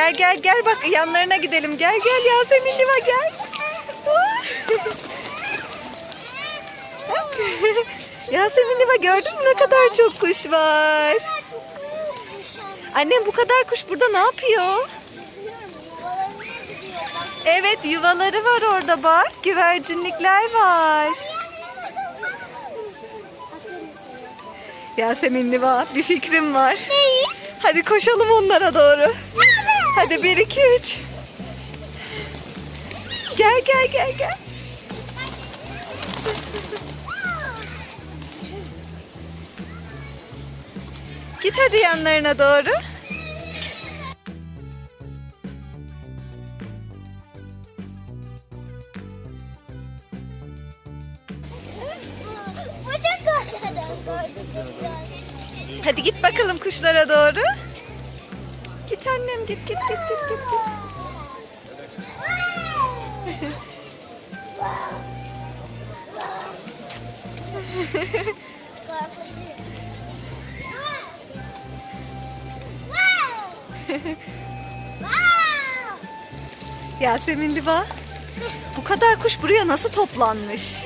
Gel gel gel bak yanlarına gidelim. Gel gel Yasemin Liva gel. Bak. Yasemin Liva gördün mü ne kadar çok kuş var. Annem bu kadar kuş burada ne yapıyor? Evet yuvaları var orada bak. Güvercinlikler var. Yasemin Liva bir fikrim var. Hadi koşalım onlara doğru. Hadi bir iki üç. Gel gel gel gel. Git hadi yanlarına doğru. Hadi git bakalım kuşlara doğru. Git annem git git git git git. git. Yasemin Liva. Bu kadar kuş buraya nasıl toplanmış?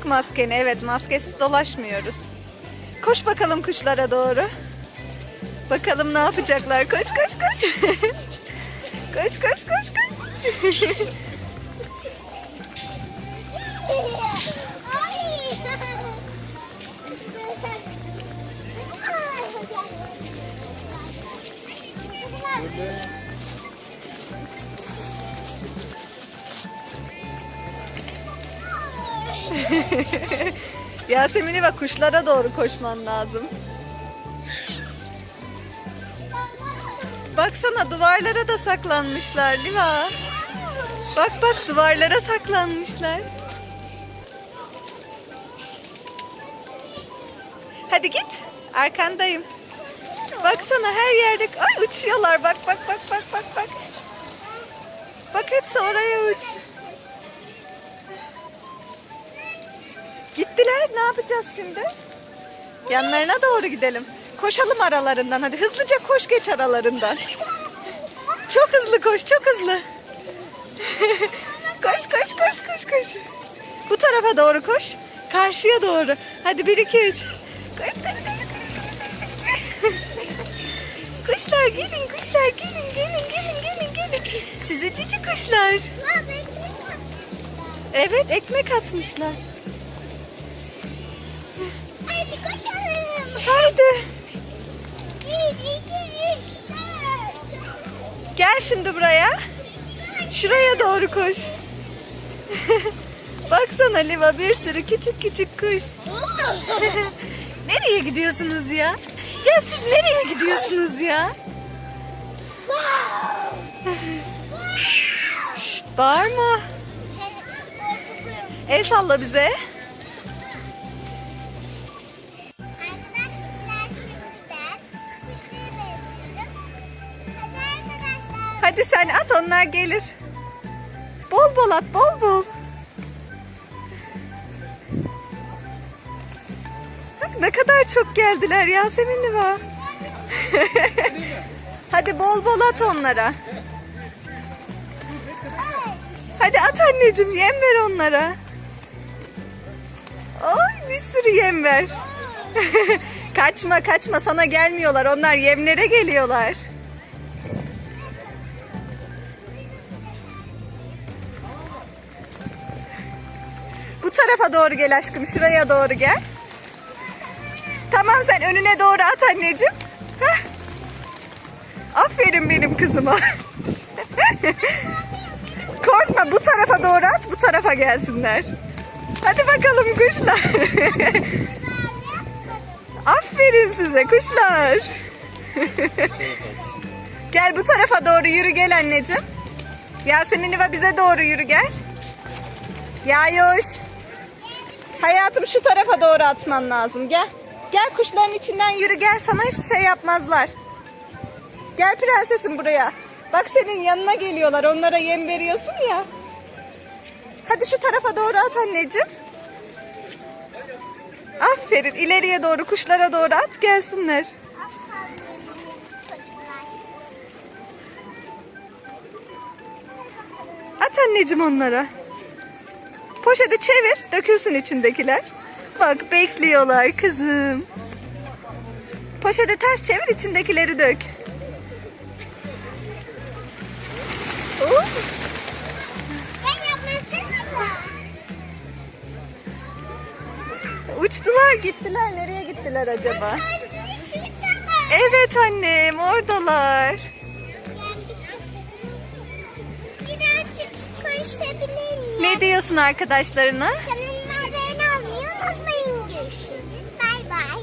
Tak maskeni evet maskesiz dolaşmıyoruz. Koş bakalım kuşlara doğru. Bakalım ne yapacaklar. Koş koş koş. koş koş koş koş. Yasemin'i ve kuşlara doğru koşman lazım. Baksana duvarlara da saklanmışlar Liva. Bak bak duvarlara saklanmışlar. Hadi git. Arkandayım. Baksana her yerde ay uçuyorlar. Bak bak bak bak bak bak. Bak hepsi oraya uçtu. Ne yapacağız şimdi? Yanlarına doğru gidelim. Koşalım aralarından. Hadi hızlıca koş geç aralarından. Çok hızlı koş, çok hızlı. koş, koş, koş, koş, koş. Bu tarafa doğru koş. Karşıya doğru. Hadi bir, iki, üç. Koş, koş, koş. Kuşlar gelin, kuşlar gelin, gelin, gelin, gelin, gelin. Sizi cici kuşlar. Evet, ekmek atmışlar. Hadi koşalım. Haydi. Gel şimdi buraya. Şuraya doğru koş. Baksana Liva bir sürü küçük küçük kuş. nereye gidiyorsunuz ya? Ya siz nereye gidiyorsunuz ya? Şşt bağırma. El salla bize. Hadi sen at onlar gelir. Bol bol at bol bol. Bak ne kadar çok geldiler Yasemin Liva. Hadi bol bol at onlara. Hadi at anneciğim yem ver onlara. Ay bir sürü yem ver. kaçma kaçma sana gelmiyorlar onlar yemlere geliyorlar. Tarafa doğru gel aşkım. Şuraya doğru gel. Tamam sen önüne doğru at anneciğim. Hah. Aferin benim kızıma. Korkma bu tarafa doğru at bu tarafa gelsinler. Hadi bakalım kuşlar. Aferin size kuşlar. gel bu tarafa doğru yürü gel anneciğim. Yasemin Liva bize doğru yürü gel. Yayuş. Hayatım şu tarafa doğru atman lazım. Gel. Gel kuşların içinden yürü gel sana hiçbir şey yapmazlar. Gel prensesim buraya. Bak senin yanına geliyorlar onlara yem veriyorsun ya. Hadi şu tarafa doğru at anneciğim. Aferin ileriye doğru kuşlara doğru at gelsinler. At anneciğim onlara. Poşeti çevir, dökülsün içindekiler. Bak bekliyorlar kızım. Poşeti ters çevir, içindekileri dök. Oo, uçtular gittiler. Nereye gittiler acaba? Çiğnemem. Evet annem oradalar. görüşebilir miyim? Ne diyorsun arkadaşlarına? Kanalıma abone olmayı unutmayın. Görüşürüz. Bay bay.